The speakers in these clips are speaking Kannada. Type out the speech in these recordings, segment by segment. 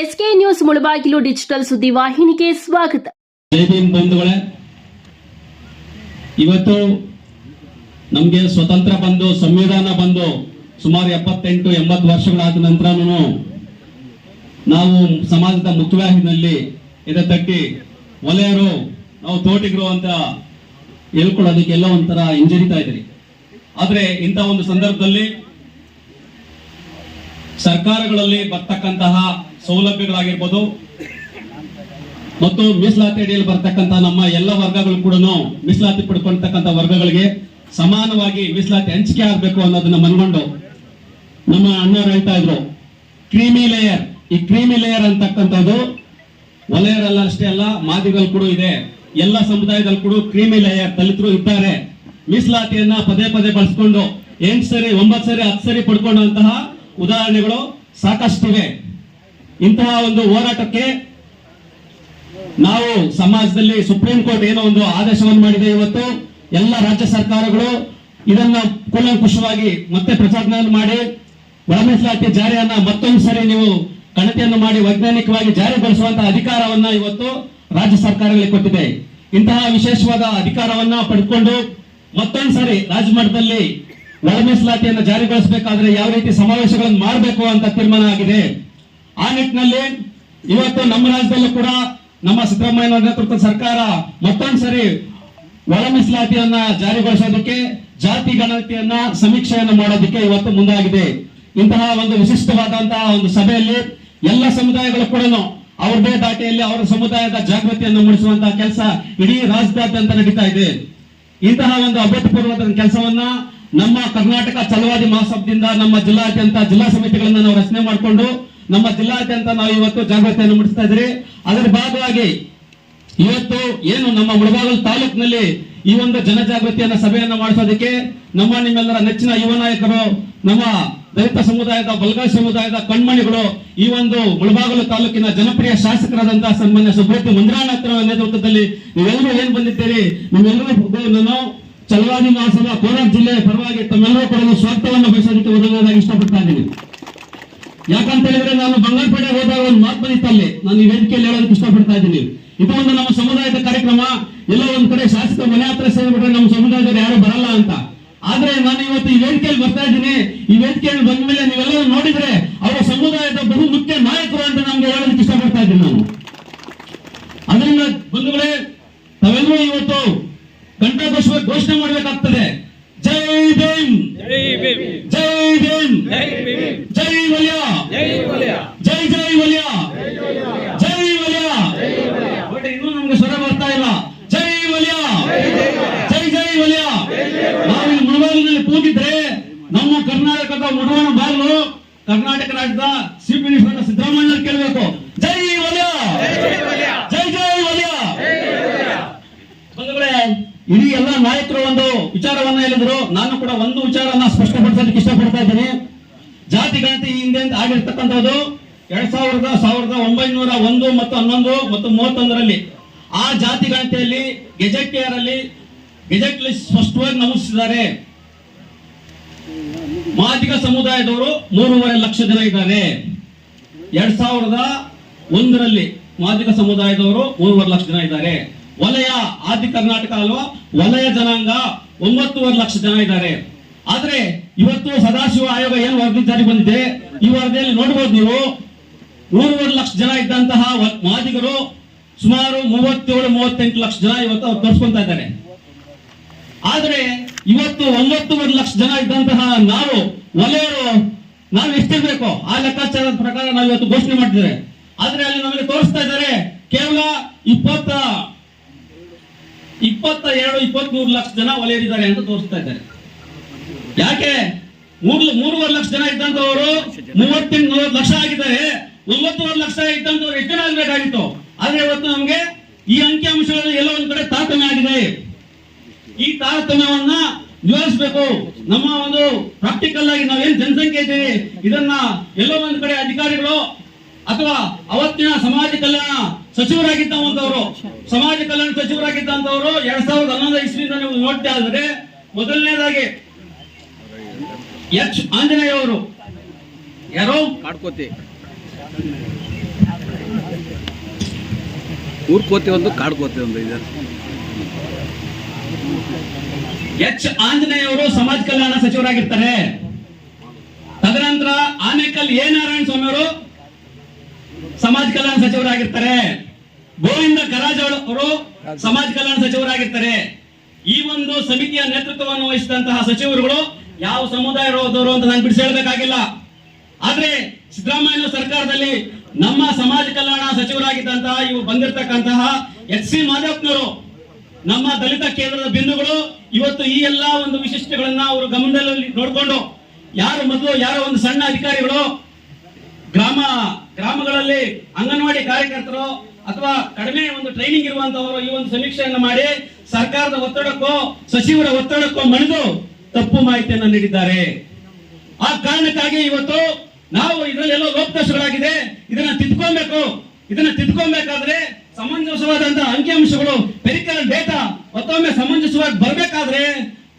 ಎಸ್ಕೆ ನ್ಯೂಸ್ ಮುಳಬಾಗಿಲು ಡಿಜಿಟಲ್ ಸುದ್ದಿ ವಾಹಿನಿಗೆ ಸ್ವಾಗತ. ಬಂಧುಗಳೇ, ಇವತ್ತು ನಮಗೆ ಸ್ವತಂತ್ರ ಬಂದು ಸಂವಿಧಾನ ಬಂದು ಸುಮಾರು ಎಪ್ಪತ್ತೆಂಟು, ಎಂಬತ್ತು ವರ್ಷಗಳಾದ ನಂತರ ನಾವು ಸಮಾಜದ ಮುಖ್ಯವಾಹಿನಲ್ಲಿ ಎದೆ ತಟ್ಟಿ ಒಲೆಯರು ನಾವು ತೋಟಿಗರು ಅಂತ ಹೇಳ್ಕೊಳ್ಳೋದಕ್ಕೆಲ್ಲ ಒಂಥರ ಹಿಂಜರಿತಾ ಇದ್ರಿ ಆದ್ರೆ ಇಂಥ ಒಂದು ಸಂದರ್ಭದಲ್ಲಿ ಸರ್ಕಾರಗಳಲ್ಲಿ ಬರ್ತಕ್ಕಂತಹ ಸೌಲಭ್ಯಗಳಾಗಿರ್ಬೋದು ಮತ್ತು ಮೀಸಲಾತಿ ಅಡಿಯಲ್ಲಿ ಬರ್ತಕ್ಕಂತಹ ನಮ್ಮ ಎಲ್ಲ ವರ್ಗಗಳು ಕೂಡ ಮೀಸಲಾತಿ ಪಡ್ಕೊಳ್ತಕ್ಕಂಥ ವರ್ಗಗಳಿಗೆ ಸಮಾನವಾಗಿ ಮೀಸಲಾತಿ ಹಂಚಿಕೆ ಆಗಬೇಕು ಅನ್ನೋದನ್ನ ಮನ್ಕೊಂಡು ನಮ್ಮ ಅಣ್ಣವ್ರು ಹೇಳ್ತಾ ಇದ್ರು, ಕ್ರೀಮಿ ಲೇಯರ್. ಈ ಕ್ರೀಮಿ ಲೇಯರ್ ಅಂತಕ್ಕಂಥದ್ದು ವಲಯರಲ್ಲ ಅಷ್ಟೇ ಅಲ್ಲ ಮಾದಿಗಳು ಕೂಡ ಇದೆ. ಎಲ್ಲ ಸಮುದಾಯದಲ್ಲಿ ಕೂಡ ಕ್ರೀಮಿ ಲೇಯರ್ ದಲಿತರು ಇದ್ದಾರೆ. ಮೀಸಲಾತಿಯನ್ನ ಪದೇ ಪದೇ ಬಳಸ್ಕೊಂಡು ಎಂಟು ಸರಿ, ಒಂಬತ್ತು ಸರಿ, ಹತ್ತು ಸರಿ ಪಡ್ಕೊಂಡಂತಹ ಉದಾಹರಣೆಗಳು ಸಾಕಷ್ಟಿವೆ. ಇಂತಹ ಒಂದು ಹೋರಾಟಕ್ಕೆ ನಾವು ಸಮಾಜದಲ್ಲಿ ಸುಪ್ರೀಂ ಕೋರ್ಟ್ ಏನೋ ಒಂದು ಆದೇಶವನ್ನು ಮಾಡಿದೆ ಇವತ್ತು. ಎಲ್ಲ ರಾಜ್ಯ ಸರ್ಕಾರಗಳು ಇದನ್ನ ಕೂಲಂಕುಷವಾಗಿ ಮತ್ತೆ ಪ್ರಚಾರ ಮಾಡಿ ಒಳಮೀಸಲಾತಿ ಜಾರಿಯನ್ನ ಮತ್ತೊಂದು ಸರಿ ನೀವು ಗಣತಿಯನ್ನು ಮಾಡಿ ವೈಜ್ಞಾನಿಕವಾಗಿ ಜಾರಿಗೊಳಿಸುವಂತಹ ಅಧಿಕಾರವನ್ನ ಇವತ್ತು ರಾಜ್ಯ ಸರ್ಕಾರಗಳಿಗೆ ಕೊಟ್ಟಿದೆ. ಇಂತಹ ವಿಶೇಷವಾದ ಅಧಿಕಾರವನ್ನ ಪಡೆದುಕೊಂಡು ಮತ್ತೊಂದು ಸರಿ ರಾಜ್ಯ ಮಟ್ಟದಲ್ಲಿ ಒಳ ಮೀಸಲಾತಿಯನ್ನು ಜಾರಿಗೊಳಿಸಬೇಕಾದ್ರೆ ಯಾವ ರೀತಿ ಸಮಾವೇಶಗಳನ್ನು ಮಾಡಬೇಕು ಅಂತ ತೀರ್ಮಾನ ಆಗಿದೆ. ಆ ನಿಟ್ಟಿನಲ್ಲಿ ಇವತ್ತು ನಮ್ಮ ರಾಜ್ಯದಲ್ಲೂ ಕೂಡ ನಮ್ಮ ಸಿದ್ದರಾಮಯ್ಯ ನೇತೃತ್ವದ ಸರ್ಕಾರ ಮತ್ತೊಂದು ಸರಿ ಒಳ ಮೀಸಲಾತಿಯನ್ನ ಜಾರಿಗೊಳಿಸೋದಕ್ಕೆ, ಜಾತಿ ಗಣತಿಯನ್ನ ಸಮೀಕ್ಷೆಯನ್ನು ಮಾಡೋದಕ್ಕೆ ಇವತ್ತು ಮುಂದಾಗಿದೆ. ಇಂತಹ ಒಂದು ವಿಶಿಷ್ಟವಾದಂತಹ ಒಂದು ಸಭೆಯಲ್ಲಿ ಎಲ್ಲ ಸಮುದಾಯಗಳು ಕೂಡ ಅವ್ರದೇ ದಾಟಿಯಲ್ಲಿ ಅವರ ಸಮುದಾಯದ ಜಾಗೃತಿಯನ್ನು ಮೂಡಿಸುವಂತಹ ಕೆಲಸ ಇಡೀ ರಾಜ್ಯದಾದ್ಯಂತ ನಡೀತಾ ಇದೆ. ಇಂತಹ ಒಂದು ಅಭೂತಪೂರ್ವದ ಕೆಲಸವನ್ನ ನಮ್ಮ ಕರ್ನಾಟಕ ಚಲವಾದಿ ಮಹಾಸಭದಿಂದ ನಮ್ಮ ಜಿಲ್ಲಾದ್ಯಂತ ಜಿಲ್ಲಾ ಸಮಿತಿಗಳನ್ನ ನಾವು ರಚನೆ ಮಾಡಿಕೊಂಡು ನಮ್ಮ ಜಿಲ್ಲಾದ್ಯಂತ ನಾವು ಇವತ್ತು ಜಾಗೃತಿಯನ್ನು ಮೂಡಿಸ್ತಾ ಇದ್ರಿ ಅದರ ಭಾಗವಾಗಿ ಇವತ್ತು ಏನು ನಮ್ಮ ಮುಳಬಾಗಲ್ ತಾಲೂಕಿನಲ್ಲಿ ಈ ಒಂದು ಜನಜಾಗೃತಿಯನ್ನ ಸಭೆಯನ್ನ ಮಾಡಿಸೋದಕ್ಕೆ ನಮ್ಮ ನಿಮ್ಮೆಲ್ಲರ ನೆಚ್ಚಿನ ಯುವ ನಾಯಕರು, ನಮ್ಮ ದಲಿತ ಸಮುದಾಯದ ಬಲ್ಗಾ ಸಮುದಾಯದ ಕಣ್ಮಣಿಗಳು, ಈ ಒಂದು ಮುಳಬಾಗಲು ತಾಲೂಕಿನ ಜನಪ್ರಿಯ ಶಾಸಕರಾದಂತಹ ಸನ್ಮಾನ್ಯ ಸುಬ್ರತಿ ಅವರ ನೇತೃತ್ವದಲ್ಲಿ ನೀವೆಲ್ಲರೂ ಏನ್ ಬಂದಿದ್ದೀರಿ? ನೀವೆಲ್ಲರೂ ನಾನು ಚಲವಾದಿ ಮಹಾಸಭಾ ಕೋಲಾರ ಜಿಲ್ಲೆ ಪರವಾಗಿ ತಮ್ಮೆಲ್ಲರೂ ಕೂಡ ಸ್ವಾಗತವನ್ನು ಬಯಸೋದಕ್ಕೆ ಒದಗೋದಾಗಿ ಇಷ್ಟಪಡ್ತಾ ಇದ್ದೀನಿ. ಯಾಕಂತ ಹೇಳಿದ್ರೆ ನಾನು ಬಂಗಾರಪೇಟೆ ಹೋದಾಗ ಒಂದು ಮಾತು ಬಂದಿತ್ತಲ್ಲಿ ನಾನು ಈ ವೇದಿಕೆಯಲ್ಲಿ ಹೇಳೋದಕ್ಕೆ ಇಷ್ಟಪಡ್ತಾ ಇದ್ದೀನಿ. ಇದು ಒಂದು ನಮ್ಮ ಸಮುದಾಯದ ಕಾರ್ಯಕ್ರಮ. ಎಲ್ಲೋ ಒಂದ್ ಕಡೆ ಶಾಸಕ ಮನೆ ಹತ್ರ ಸೇರಿಬಿಟ್ರೆ ನಮ್ಮ ಸಮುದಾಯದಲ್ಲಿ ಯಾರು ಬರಲ್ಲ ಅಂತ. ಆದ್ರೆ ನಾನು ಇವತ್ತು ಈ ವೇದಿಕೆಯಲ್ಲಿ ಬರ್ತಾ ಇದ್ದೀನಿ. ಈ ವೇದಿಕೆಯಲ್ಲಿ ಬಂದ ಮೇಲೆ ನೀವೆಲ್ಲರೂ ನೋಡಿದ್ರೆ ಅವರ ಸಮುದಾಯದ ಬಹು ಮುಖ್ಯ ನಾಯಕರು ಅಂತ ನಮ್ಗೆ ಹೇಳೋದಕ್ಕೆ ಇಷ್ಟಪಡ್ತಾ ಇದ್ದೀನಿ ನಾನು. ಅದರಿಂದ ಬಂಧುಗಳೇ, ತಾವೆಲ್ಲರೂ ಇವತ್ತು ಕಂಠಘೋಷ ಘೋಷಣೆ ಮಾಡಬೇಕಾಗ್ತದೆ. ಜೈ ಭೀಮ್. ಜೈ ಭೀಮ್. ಜೈ ಭೀಮ್. ಜೈ ಭೀಮ್. ಜೈ ವಲಯ. ಜೈ ವಲಯ. ಜೈ ಜೈ ವಲ್ಯ. ಜೈ ವಲ್ಯ. ಬಟ್ ಇನ್ನೂ ನಮ್ಗೆ ಸ್ವರ ಬರ್ತಾ ಇಲ್ಲ. ಜೈ ವಲಯ. ಜೈ ಜೈ ವಲಯ. ನಾವು ಈ ಕೂತಿದ್ರೆ ಕೂಗಿದ್ರೆ ನಮ್ಮ ಕರ್ನಾಟಕದ ಮುಡುವಣ ಬಾಗಿಲು ಕರ್ನಾಟಕ ರಾಜ್ಯದ ಚೀಫ್ ಮಿನಿಸ್ಟರ್ ಸಿದ್ದರಾಮಯ್ಯ ಕೇಳಬೇಕು ಜೈ ವಲ್ಯ ಜೈ ಜೈ ವಲ್ಯ ಬಂಧುಗಳೇ ಇಡೀ ಎಲ್ಲ ನಾಯಕರು ಒಂದು ವಿಚಾರವನ್ನ ಹೇಳಿದ್ರು. ನಾನು ಕೂಡ ಒಂದು ವಿಚಾರವನ್ನ ಸ್ಪಷ್ಟಪಡಿಸೋದಕ್ಕೆ ಇಷ್ಟಪಡ್ತಾ ಇದ್ದೀನಿ. ಜಾತಿ, ಗಣತಿ, ಹಿಂದೆ ಆಗಿರ್ತಕ್ಕಂಥದ್ದು ಎರಡ್ ಸಾವಿರದ ಸಾವಿರದ ಒಂಬೈನೂರ ಒಂದು ಮತ್ತು ಹನ್ನೊಂದು ಮತ್ತು ಮೂವತ್ತೊಂದರಲ್ಲಿ. ಆ ಜಾತಿ, ಗಣತಿಯಲ್ಲಿ ಗೆಜೆಟಿಯರ್ ಅಲ್ಲಿ ಗೆಜೆಟ್ ಲಿಸ್ಟ್ ಸ್ಪಷ್ಟವಾಗಿ ನಮೂದಿಸಿದ್ದಾರೆ. ಮಾದಿಗ ಸಮುದಾಯದವರು ಮೂರುವರೆ ಲಕ್ಷ ಜನ ಇದ್ದಾರೆ. ಎರಡ್ ಸಾವಿರದ ಒಂದರಲ್ಲಿ ಮಾದಿಗ ಸಮುದಾಯದವರು ಮೂರುವರೆ ಲಕ್ಷ ಜನ ಇದ್ದಾರೆ. ವಲಯ ಆದಿ ಕರ್ನಾಟಕ ಅಲ್ವಾ? ವಲಯ ಜನಾಂಗ ಒಂಬತ್ತುವರೆ ಲಕ್ಷ ಜನ ಇದ್ದಾರೆ. ಆದ್ರೆ ಇವತ್ತು ಸದಾಶಿವ ಆಯೋಗ ಏನು ವರದಿ ಜಾರಿ ಬಂದಿದೆ? ಈ ವರದಿಯಲ್ಲಿ ನೋಡಬಹುದು ನೀವು ಮೂರುವರೆ ಲಕ್ಷ ಜನ ಇದ್ದಂತಹ ಮಾದಿಗರು ಸುಮಾರು ಮೂವತ್ತೇಳು, ಮೂವತ್ತೆಂಟು ಲಕ್ಷ ಜನ ಇವತ್ತು ಅವ್ರು ತೋರಿಸ್ಕೊಂತ ಇದ್ದಾರೆ. ಆದ್ರೆ ಇವತ್ತು ಒಂಬತ್ತುವರೆ ಲಕ್ಷ ಜನ ಇದ್ದಂತಹ ನಾವು, ವಲಯರು, ನಾವು ಎಷ್ಟಿರ್ಬೇಕು? ಆ ಲೆಕ್ಕಾಚಾರದ ಪ್ರಕಾರ ನಾವು ಇವತ್ತು ಘೋಷಣೆ ಮಾಡಿದ್ದೇವೆ ಆದ್ರೆ ಅಲ್ಲಿ ನಮಗೆ ತೋರಿಸ್ತಾ ಇದ್ದಾರೆ, ಕೇವಲ ಇಪ್ಪತ್ತ ಇಪ್ಪತ್ತ ಎರಡು ಇಪ್ಪತ್ಮೂರು ಲಕ್ಷ ಜನ ಒಲೆಯರಿದ್ದಾರೆ ಅಂತ ತೋರಿಸ್ತಾ ಇದ್ದಾರೆ. ಯಾಕೆ? ಮೂರು, ಮೂರುವರೆ ಲಕ್ಷ ಜನ ಇದ್ದಂತವರು ಮೂವತ್ತೆಂಟು ನಲವತ್ತು ಲಕ್ಷ ಆಗಿದ್ದಾರೆ. ಒಂಬತ್ತುವರೆ ಲಕ್ಷ ಇದ್ದಂತವ್ರು ಎಷ್ಟು ಜನ ಆಗ್ಬೇಕಾಗಿತ್ತು? ಆದ್ರೆ ಇವತ್ತು ನಮ್ಗೆ ಈ ಅಂಕಿಅಂಶಗಳು ಎಲ್ಲ ಒಂದ್ ಕಡೆ ತಾರತಮ್ಯ ಆಗಿದೆ. ಈ ತಾರತಮ್ಯವನ್ನ ನಿವಾರಿಸಬೇಕು ನಮ್ಮ ಒಂದು ಪ್ರಾಕ್ಟಿಕಲ್ ಆಗಿ ನಾವೇನ್ ಜನಸಂಖ್ಯೆ ಇದ್ದೀವಿ, ಇದನ್ನ ಎಲ್ಲೋ ಒಂದ್ ಕಡೆ ಅಧಿಕಾರಿಗಳು ಅಥವಾ ಅವತ್ತಿನ ಸಮಾಜ ಕಲ್ಯಾಣ ಸಚಿವರಾಗಿದ್ದಂತವರು ಸಮಾಜ ಕಲ್ಯಾಣ ಸಚಿವರಾಗಿದ್ದಂತವರು ಎರಡ್ ಸಾವಿರದ ಹನ್ನೊಂದು ಇಸ್ವಿಯಿಂದ ನೀವು ನೋಡ್ತಾ ಇದ್ರೆ ಮೊದಲನೇದಾಗಿ ಎಚ್ ಆಂಜನೇಯ ಅವರು. ಯಾರು? ಕಾಡ್ಕೋತಿ. ಊರ್ಕೋತಿ ಒಂದು ಕಾಡ್ಕೋತಿ ಒಂದು ಇದೆ. ಎಚ್ ಆಂಜನೇಯ ಅವರು ಸಮಾಜ ಕಲ್ಯಾಣ ಸಚಿವರಾಗಿರ್ತಾರೆ. ತದನಂತರ ಆನೇಕಲ್ ಎ ನಾರಾಯಣ ಸ್ವಾಮಿ ಅವರು ಸಮಾಜ ಕಲ್ಯಾಣ ಸಚಿವರಾಗಿರ್ತಾರೆ. ಗೋವಿಂದ ಕರಾಜೋಳ ಅವರು ಸಮಾಜ ಕಲ್ಯಾಣ ಸಚಿವರಾಗಿರ್ತಾರೆ. ಈ ಒಂದು ಸಮಿತಿಯ ನೇತೃತ್ವವನ್ನು ವಹಿಸಿದಂತಹ ಸಚಿವರುಗಳು ಯಾವ ಸಮುದಾಯದವರು ಅಂತ ನಾನು ಬಿಡಿಸಿ ಹೇಳಬೇಕಾಗಿಲ್ಲ. ಆದ್ರೆ ಸಿದ್ದರಾಮಯ್ಯ ಸರ್ಕಾರದಲ್ಲಿ ನಮ್ಮ ಸಮಾಜ ಕಲ್ಯಾಣ ಸಚಿವರಾಗಿದ್ದಂತಹ ಇವು ಬಂದಿರತಕ್ಕಂತಹ ಎಚ್ ಸಿ ಮಾಧವಪ್ಪನವರು ನಮ್ಮ ದಲಿತ ಕೇಂದ್ರದ ಬಿಂದುಗಳು ಇವತ್ತು ಈ ಎಲ್ಲಾ ಒಂದು ವಿಶಿಷ್ಟಗಳನ್ನ ಅವರು ಗಮನದಲ್ಲಿ ನೋಡಿಕೊಂಡು ಯಾರು ಮೊದಲು ಯಾರೋ ಒಂದು ಸಣ್ಣ ಅಧಿಕಾರಿಗಳು ಗ್ರಾಮ ಗ್ರಾಮಗಳಲ್ಲಿ ಅಂಗನವಾಡಿ ಕಾರ್ಯಕರ್ತರು ಅಥವಾ ಕಡಿಮೆ ಒಂದು ಟ್ರೈನಿಂಗ್ ಇರುವಂತವರು ಈ ಒಂದು ಸಮೀಕ್ಷೆಯನ್ನು ಮಾಡಿ ಸರ್ಕಾರದ ಒತ್ತಡಕ್ಕೋ, ಸಚಿವರ ಒತ್ತಡಕ್ಕೋ ಮಣಿದು ತಪ್ಪು ಮಾಹಿತಿಯನ್ನು ನೀಡಿದ್ದಾರೆ. ಆ ಕಾರಣಕ್ಕಾಗಿ ಇವತ್ತು ನಾವು ಇದರಲ್ಲೆಲ್ಲೋ ಲೋಪದೋಷಗಳಾಗಿದೆ ಇದನ್ನ ತಿದ್ಕೊಬೇಕು. ಇದನ್ನ ತಿದ್ಕೊಬೇಕಾದ್ರೆ ಸಮಂಜಸವಾದಂತಹ ಅಂಕಿಅಂಶಗಳು ಪೆರಿಕಲ್ ಡೇಟಾ ಮತ್ತೊಮ್ಮೆ ಸಮಂಜಸವಾಗಿ ಬರಬೇಕಾದ್ರೆ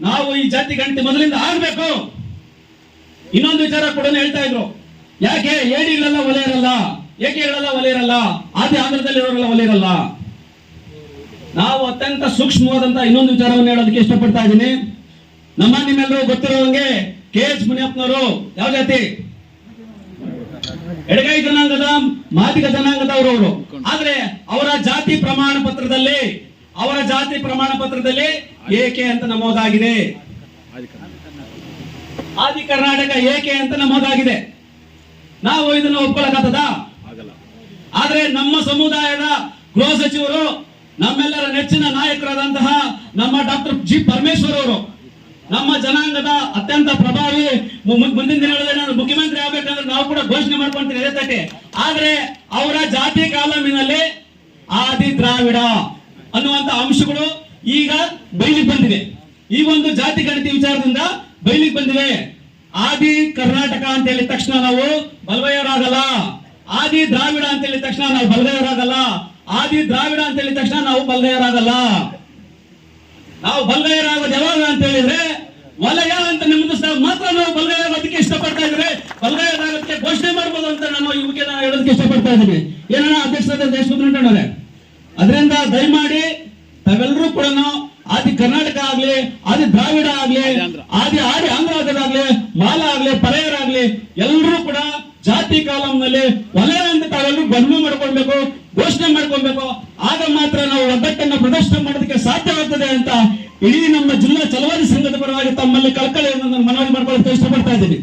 ನಾವು ಈ ಜಾತಿ ಗಣತಿ ಮೊದಲಿಂದ ಆಗ್ಬೇಕು. ಇನ್ನೊಂದು ವಿಚಾರ ಕೂಡ ಹೇಳ್ತಾ ಇದ್ರು. ಯಾಕೆ ಏಡಿಗಳೆಲ್ಲ ಒಲೆ ಇರಲ್ಲ ಏಕೆಗಳೆಲ್ಲ ಒಲೆ ಇರಲ್ಲ ಆದ್ರೆ ಆಂಧ್ರದಲ್ಲಿ ಇರೋರೆಲ್ಲ ಒಲೆ ನಾವು ಅತ್ಯಂತ ಸೂಕ್ಷ್ಮವಾದಂತಹ ಇನ್ನೊಂದು ವಿಚಾರವನ್ನು ಹೇಳೋದಕ್ಕೆ ಇಷ್ಟಪಡ್ತಾ ಇದ್ದೀನಿ. ನಮ್ಮ ನಿಮ್ಮೆಲ್ಲರೂ ಗೊತ್ತಿರೋಂಗೆ ಕೆ ಎಚ್ ಮುನಿಯಪ್ಪನವರು ಯಾವ ಜಾತಿ? ಎಡಗೈ ಜನಾಂಗದ ಮಾದಿಗ ಜನಾಂಗದವರು ಅವರು. ಆದ್ರೆ ಅವರ ಜಾತಿ ಪ್ರಮಾಣ ಪತ್ರದಲ್ಲಿ, ಅವರ ಜಾತಿ ಪ್ರಮಾಣ ಪತ್ರದಲ್ಲಿ ಏಕೆ ಅಂತ ನಮೋದಾಗಿದೆ. ಆದಿ ಕರ್ನಾಟಕ ಏಕೆ ಅಂತ ನಮೋದಾಗಿದೆ. ನಾವು ಇದನ್ನು ಒಪ್ಕೊಳ್ಳಕತ್ತದ ಆಗಲ್ಲ ಆದ್ರೆ ನಮ್ಮ ಸಮುದಾಯದ ಗೃಹ ಸಚಿವರು, ನಮ್ಮೆಲ್ಲರ ನೆಚ್ಚಿನ ನಾಯಕರಾದಂತಹ ನಮ್ಮ ಡಾಕ್ಟರ್ ಜಿ ಪರಮೇಶ್ವರ್ ಅವರು, ನಮ್ಮ ಜನಾಂಗದ ಅತ್ಯಂತ ಪ್ರಭಾವಿ ಮುಂದಿನ ದಿನಗಳಲ್ಲಿ ನಾನು ಮುಖ್ಯಮಂತ್ರಿ ಆಗ್ಬೇಕಂದ್ರೆ ನಾವು ಕೂಡ ಘೋಷಣೆ ಮಾಡ್ಕೊಂತೀವಿ ತಟ್ಟೆ ಆದ್ರೆ ಅವರ ಜಾತಿ ಕಾಲಮಿನಲ್ಲಿ ಆದಿ ದ್ರಾವಿಡ ಅನ್ನುವಂತ ಅಂಶಗಳು ಈಗ ಬೈಲಿಗೆ ಬಂದಿವೆ. ಈ ಒಂದು ಜಾತಿ ಗಣತಿ ವಿಚಾರದಿಂದ ಬೈಲಿಗೆ ಬಂದಿವೆ. ಆದಿ ಕರ್ನಾಟಕ ಅಂತ ಹೇಳಿದ ತಕ್ಷಣ ನಾವು ಬಲವಯ್ಯರಾಗಲ್ಲ ಆದಿ ದ್ರಾವಿಡ ಅಂತ ಹೇಳಿದ ತಕ್ಷಣ ನಾವು ಬಲಗೈಯರಾಗಲ್ಲ ಆದಿ ದ್ರಾವಿಡ ಅಂತ ಹೇಳಿದ ತಕ್ಷಣ ನಾವು ಬಲಗೈಯರಾಗಲ್ಲ. ನಾವು ಬಲಗೈಯರಾಗೋದು ಯಾವಾಗ ಅಂತ ಹೇಳಿದ್ರೆ ವಲಯ ಅಂತ ನಿಮ್ಮದಿಸಿದಾಗ ಮಾತ್ರ ನಾವು ಬಲಗೈಯಾಗೋದಕ್ಕೆ ಇಷ್ಟಪಡ್ತಾ ಇದ್ರೆ ಬಲದೇವರಾಗೋದಕ್ಕೆ ಘೋಷಣೆ ಮಾಡ್ಬೋದು ಅಂತ ನಮ್ಮ ಯುವಕ ಹೇಳೋದಕ್ಕೆ ಇಷ್ಟಪಡ್ತಾ ಇದ್ದೀನಿ. ಏನೋ ಅಧ್ಯಕ್ಷರಾದ ದೇಶ ಅವರೇ ಅದರಿಂದ ದಯಮಾಡಿ ತಾವೆಲ್ಲರೂ ಕೂಡ ಆದಿ ಕರ್ನಾಟಕ ಆಗ್ಲಿ ಆದಿ ದ್ರಾವಿಡ ಆಗ್ಲಿ ಆದಿ ಆದಿ ಆಂಧ್ರದಾಗ್ಲಿ ಮಾಲ ಆಗ್ಲಿ ಪರೆಯರಾಗ್ಲಿ ಎಲ್ಲರೂ ಕೂಡ ಜಾತಿ ಕಾಲಂನಲ್ಲಿ ವಲಯ ಅಂತ ತಾವೆಲ್ಲರೂ ಗಣನೆ ಮಾಡ್ಕೊಳ್ಬೇಕು, ಘೋಷಣೆ ಮಾಡ್ಕೊಳ್ಬೇಕು. ಆಗ ಮಾತ್ರ ನಾವು ಒಗ್ಗಟ್ಟನ್ನು ಪ್ರದರ್ಶನ ಮಾಡೋದಕ್ಕೆ ಸಾಧ್ಯವಾಗ್ತದೆ ಅಂತ ಇಡೀ ನಮ್ಮ ಜಿಲ್ಲಾ ಚಲವಾದಿ ಸಂಘದ ಪರವಾಗಿ ತಮ್ಮಲ್ಲಿ ಕಳಕಳಿಯನ್ನು ನಾನು ಮನವಿ ಮಾಡ್ಕೊಳ್ಳೋಕೆ ಇಷ್ಟಪಡ್ತಾ ಇದ್ದೀನಿ.